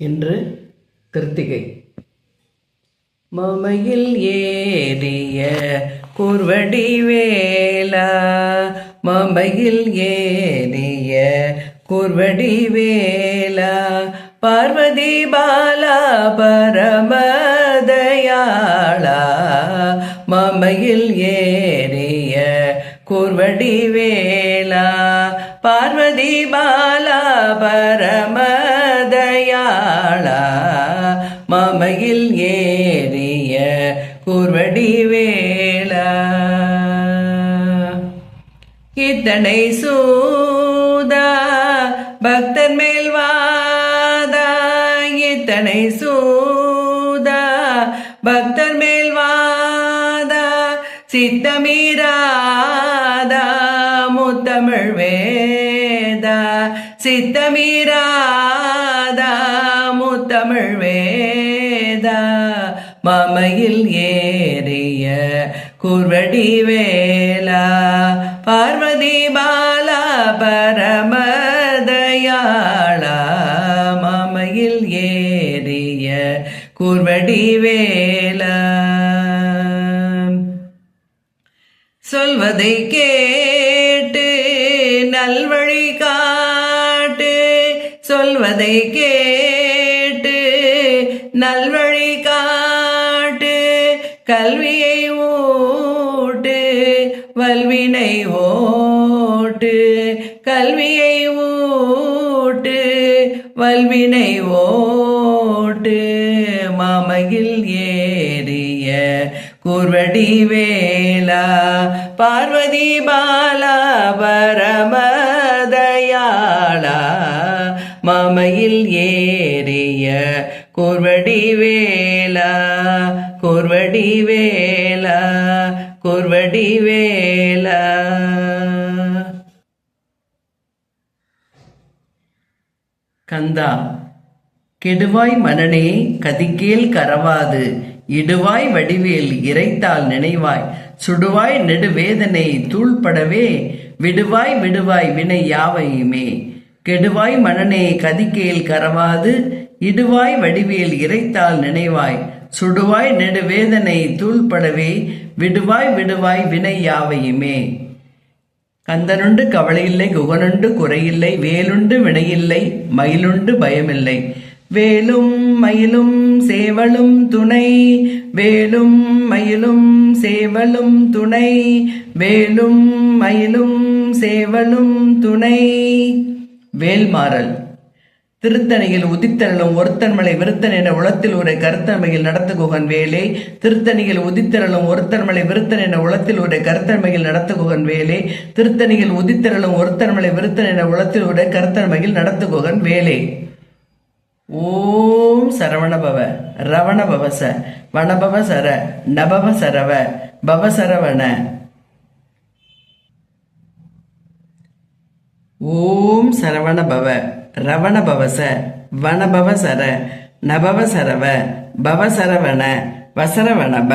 இன்று கிருத்திகை. மமையில் ஏறிய குர்வடி வேலா மமையில் ஏறிய குர்வடி வேலா பார்வதி பாலா பரமதயாளா மமையில் ஏறிய குர்வடி வேலா பார்வதி பாலா பரமதயாளா மமையில் ஏறிய குர்வடி வேளா. இத்தனை சூதா பக்தர் மேல் வாதா. இத்தனை சூதா பக்தர் மேல் வாதா. சித்தமீராதா முத்தமிழ் வேதா. சித்தமீராதா தமிழ் வேத மமையில் ஏறிய குர்வடி வேலா பார்வதி பாலா பரமதயாளா மமையில் ஏறிய குர்வடி வேலா சொல்வதை கேட்டு நல்வழி காட்டு சொல்வதை கேட்டு நல்வழி காட்டு கல்வியை ஊட்டு வல்வினை ஓட்டு. கல்வியை ஊட்டு வல்வினை ஓட்டு. மாமையில் ஏறிய கூர்வடி வேலா பார்வதி பாலா பரமதயாளா. மாமையில் ஏறிய குர்வடி வேலா குர்வடி வேலா குர்வடி வேலா. கந்தா கெடுவாய் மனனே கதிக்கேல் கரவாது. இடுவாய் வடிவேல் இறைத்தால் நினைவாய். சுடுவாய் நெடுவேதனை தூள்படவே விடுவாய் விடுவாய் வினை யாவையுமே. கெடுவாய் மணனே கதிக்கேல் கரவாது. இடுவாய் வடிவேல் இறைத்தால் நினைவாய். சுடுவாய் நெடுவேதனை தூள்படவே. விடுவாய் விடுவாய் வினை யாவையுமே. கந்தனுண்டு கவலையில்லை குகனுண்டு குறையில்லை. வேலுண்டு வினையில்லை மயிலுண்டு பயமில்லை. வேலும் மயிலும் சேவலும் துணை. வேலும் மயிலும் சேவலும் துணை. வேலும் மயிலும் சேவலும் துணை. வேல்மாறல். திருத்தணியில் உதித்தரலும் ஒருத்தன்மலை விருத்தன் என உளத்தில் ஒரு கருத்தன்மையில் நடத்துகுகன் வேலே. திருத்தணியில் உதித்தரலும் ஒருத்தன்மலை விருத்தன் என உளத்தில் ஒரு கருத்தன்மையில் நடத்துகுகன் வேலே. திருத்தணியில் உதித்தரலும் ஒருத்தன்மலை விருத்தன் என உளத்தில் ஒரு கருத்தன்மையில் நடத்துகுகன் வேலே. ஓம் சரவணபவ ரவணபவச வனபவ சர நபவ சரவ பவசரவண. ஓம் சரவணபவ ரவணபவச வனபவ சர நபவ சரவ பவசரவண வசரவணப.